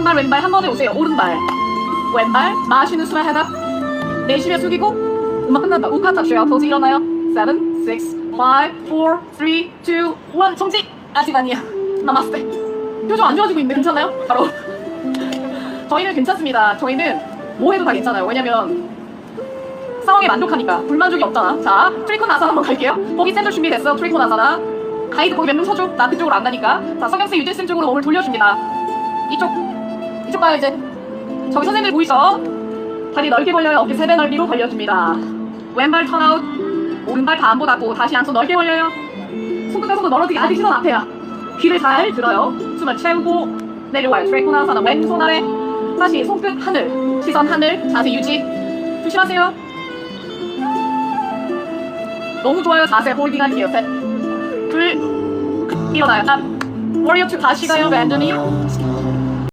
오른발 왼발 한 번에 오세요. 오른발 왼발 마시는 숨을 하나 내쉬며 숙이고 음악 끝난다. 우카타 쉬어 포즈 일어나요. 7, 6, 5, 4, 3, 2, 1 정지! 아직 아니야. 나마스테. 표정 안 좋아지고 있는데 괜찮아요? 바로 저희는 괜찮습니다. 저희는 뭐 해도 다 괜찮아요. 왜냐면 상황에 만족하니까 불만족이 없잖아. 자, 트리콘 아사나 한번 갈게요. 거기 샌들 준비됐어. 트리콘 아사나. 가이드 거기 몇명 서줘. 나 그쪽으로 안 가니까. 자, 성경쌤 유재쌤 쪽으로 몸을 돌려줍니다. 이쪽, 가요 이제. 저기 선생님들 보이죠? 다리 넓게 벌려요. 어깨 세배 넓이로 벌려줍니다. 왼발 턴아웃. 오른발 반보 닫고 다시 양손 넓게 벌려요. 손끝과 손을 멀어지게 아직 시선 앞에야. 귀를 잘 들어요. 숨을 채우고 내려와요. 트리콘 아사나 왼손 아래. 다시 손끝 하늘. 시선 하늘. 자세 유지. 조심하세요. 너무 좋아요. 자세 홀딩 할게요. 셋, 둘, 일어나요. 땀. 워리어 2 다시 가요. 랜더니.